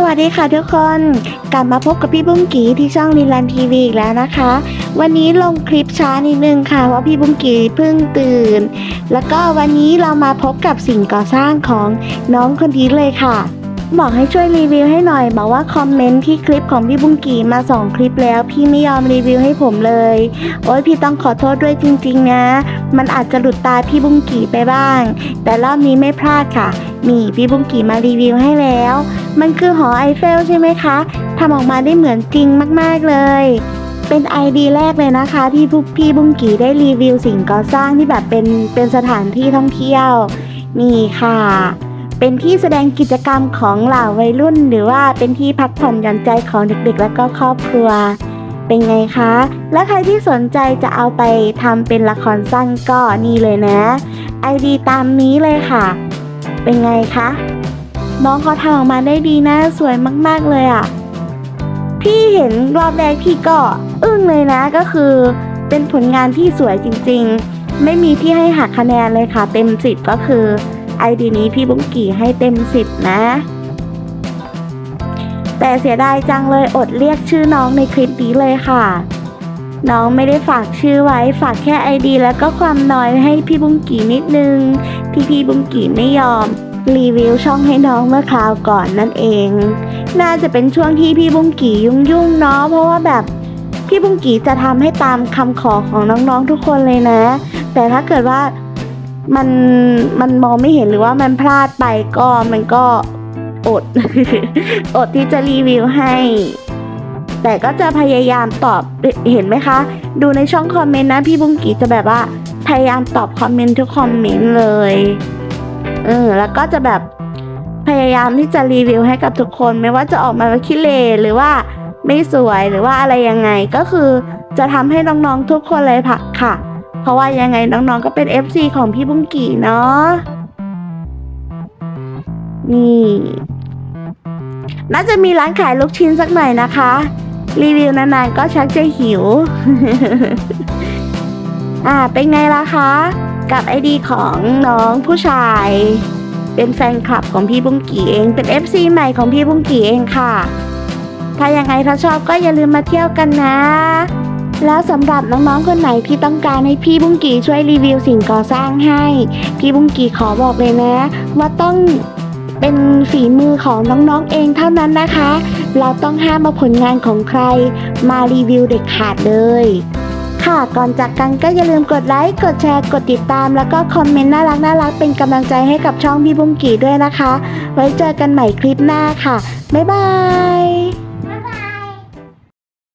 สวัสดีค่ะทุกคน กลับมาพบกับพี่บุ้งกีที่ช่องลีลันทีวีอีกแล้วนะคะ วันนี้ลงคลิปช้านิดนึงค่ะเพราะพี่บุ้งกีเพิ่งตื่น แล้วก็วันนี้เรามาพบกับสิ่งก่อสร้างของน้องคนนี้เลยค่ะ บอกให้ช่วยรีวิวให้หน่อย บอกว่าคอมเมนต์ที่คลิปของพี่บุ้งกีมาสองคลิปแล้ว พี่ไม่ยอมรีวิวให้ผมเลย โอ้ยพี่ต้องขอโทษด้วยจริง ๆ นะ มันอาจจะหลุดตาพี่บุ้งกีไปบ้าง แต่รอบนี้ไม่พลาดค่ะนี่พี่บุ้งกีมารีวิวให้แล้ว มันคือหอไอเฟลใช่ไหมคะทำออกมาได้เหมือนจริงมากๆเลย เป็นไอเดียแรกเลยนะคะ ที่พวกพี่บุ้งกีได้รีวิวสิ่งก่อสร้างที่แบบเป็นเป็นสถานที่ท่องเที่ยว นี่ค่ะ เป็นที่แสดงกิจกรรมของเหล่าวัยรุ่น หรือว่าเป็นที่พักผ่อนหย่อนใจของเด็กๆ และก็ครอบครัว เป็นไงคะ และใครที่สนใจจะเอาไปทำเป็นละครสั้นก็นี่เลยนะไอดีตามนี้เลยค่ะ เป็นไงคะ น้องเขาทำออกมาได้ดีนะ สวยมากๆเลยอะ่ะ พี่เห็นรอบแรกพี่ก็อึ้งเลยนะก็คือ เป็นผลงานที่สวยจริงๆ ไม่มีที่ให้หักคะแนนเลยค่ะ เต็มสิบก็คือไอดีนี้พี่บุ้งกี่ให้เต็มสิบนะ แต่เสียดายจังเลยอดเรียกชื่อน้องในคลิปนี้เลยค่ะ น้องไม่ได้ฝากชื่อไว้ฝากแค่ไอดีแล้วก็ความน้อยให้พี่บุ้งกี่นิดนึงที่พี่บุ้งกี่ไม่ยอม รีวิวช่องให้น้องเมื่อคราวก่อนนั่นเอง น่าจะเป็นช่วงที่พี่บุ้งกี่ยุ่งๆเนาะเพราะว่าแบบพี่บุ้งกี่จะทำให้ตามคำขอของน้องๆทุกคนเลยนะ แต่ถ้าเกิดว่ามันมันมองไม่เห็นหรือว่ามันพลาดไปก็มันก็อด อดที่จะรีวิวให้ แต่ก็จะพยายามตอบเห็นไหมคะ ดูในช่องคอมเมนต์นะ พี่บุ้งกี่จะแบบว่า พยายามตอบคอมเมนต์ทุกคอมเมนต์เลย เออแล้วก็จะแบบพยายามที่จะรีวิวให้กับทุกคน ไม่ว่าจะออกมาคิเลหรือว่าไม่สวยหรือว่าอะไรยังไงก็คือจะทำให้น้องๆทุกคนเลยผักค่ะ เพราะว่ายังไงน้องๆก็เป็น FC ของพี่บุ้งกี่เนาะนี่น่าจะมีร้านขายลูกชิ้นสักหน่อยนะคะ รีวิวนานๆก็ชักจะหิว อ่าเป็นไงล่ะคะ กับไอดีของน้องผู้ชาย เป็นแฟนคลับของพี่บุ้งกีเอง เป็น FC ใหม่ของพี่บุ้งกีเองค่ะ ถ้ายังไงถ้าชอบก็อย่าลืมมาเที่ยวกันนะ แล้วสำหรับน้องๆคนไหนที่ต้องการให้พี่บุ้งกีช่วยรีวิวสิ่งก่อสร้างให้ พี่บุ้งกีขอบอกเลยนะ ว่าต้องเป็นฝีมือของน้องๆเองเท่านั้นนะคะ เราต้องห้ามเอาผลงานของใคร มารีวิวเด็กขาดเลย ค่ะ ก่อนจากกันก็อย่าลืมกดไลค์ กดแชร์ กดติดตาม แล้วก็คอมเมนต์น่ารักน่ารักเป็นกำลังใจให้กับช่องพี่บุ้งกี่ด้วยนะคะ ไว้เจอกันใหม่คลิปหน้าค่ะ บ๊ายบาย